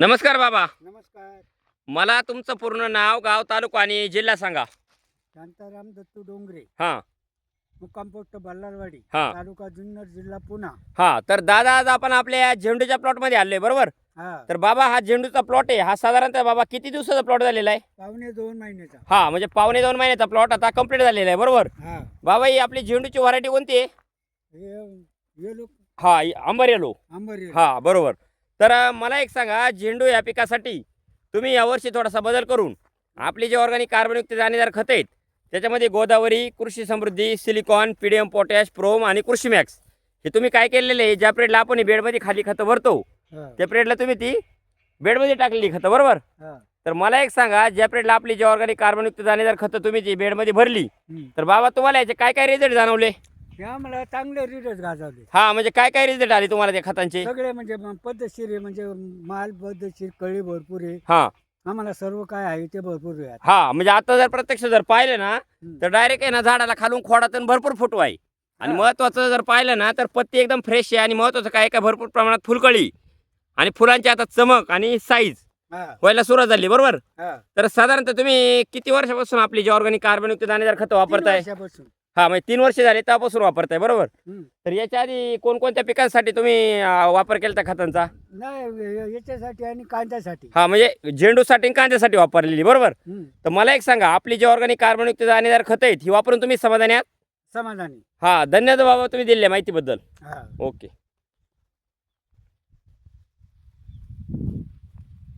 नमस्कार बाबा. नमस्कार. मला तुमचं पूर्ण नाव गाव तालुका आणि जिल्हा सांगा. शांताराम दत्तू डोंगरे. हां. मुक्काम पोस्ट बल्लारवाडी हां. तालुका जुन्नर जिल्हा पुणा. हां. तर दादा आज आपण आपल्या झेंडूच्या प्लॉटमध्ये आलोय बरोबर? हा. तर बाबा हा झेंडूचा प्लॉट आहे. हा साधारणतः बाबा किती दिवसाचा प्लॉट झालेला आहे? पावणे दोन महिन्याचा. हा म्हणजे पावणे दोन महिन्याचा प्लॉट आता कंप्लीट झालेला आहे बरोबर? हा. बाबा ही आपली झेंडूची व्हरायटी कोणती आहे? हे हे लोक हा ही आंबर येलो. आंबरी हा बरोबर. तर मला एक सांगा झेंडू या पिकासाठी तुम्ही यावर्षी थोडासा बदल करून आपली जे ऑर्गॅनिक कार्बनयुक्त दाणेदार खत आहेत त्याच्यामध्ये Godavari Krishi Samruddhi silicon PDM potash PROM आणि कृषी मॅक्स हे तुम्ही काय केलेलं आहे? ज्या पिरियडला आपण ही बेडमध्ये खाली खतं भरतो त्या पिरियडला तुम्ही ती बेडमध्ये टाकलेली खतं बरोबर? तर मला एक सांगा ज्या पिरियडला आपली जे ऑर्गॅनिक कार्बनयुक्त दाणेदार खतं तुम्ही जी बेडमध्ये भरली. तर बाबा तुम्हाला याचे काय काय रिझल्ट जाणवले? हे आम्हाला चांगले रिडच गाजवले. हा म्हणजे काय काय रिझल्ट आले तुम्हाला त्या खतांचे? सगळे म्हणजे म- पद्धतशीर आहे म्हणजे माल पद्धतशीर कळी भरपूर आहे. हा. आम्हाला सर्व काय आहे ते भरपूर आहे. हा म्हणजे आता जर प्रत्यक्ष जर पाहिलं ना हम्म. तर डायरेक्ट आहे ना झाडाला खालून खोडातून भरपूर फुटवा आहे. आणि हा. महत्वाचं जर पाहिलं ना तर पत्ती एकदम फ्रेश आहे आणि महत्वाचं काय काय भरपूर प्रमाणात फुलकळी आणि फुलांची आता चमक आणि साईज हा. व्हायला सुरुवात झाली बरोबर? हा. तर साधारणतः तुम्ही किती वर्षापासून आपली जी ऑर्गॅनिक कार्बनयुक्त दाणेदार खतं तीन वापरताय? वर्षापासून. हा म्हणजे तीन वर्ष झाले तेव्हापासून वापरताय बरोबर? हम्म. तर याच्या आधी कोणकोणत्या पिकांसाठी तुम्ही अं, वापर केला त्या खतांचा? नाही या- याच्यासाठी आणि कांद्यासाठी. हा म्हणजे झेंडूसाठी आणि कांद्यासाठी वापरलेली बरोबर? हम्म. तर मला एक सांगा आपली जी ऑर्गॅनिक कार्बनयुक्त दाणेदार खतं आहेत ही वापरून तुम्ही समाधानी आहात? समाधानी. हा धन्यवाद बाबा तुम्ही दिलेल्या माहितीबद्दल. हा. ओके.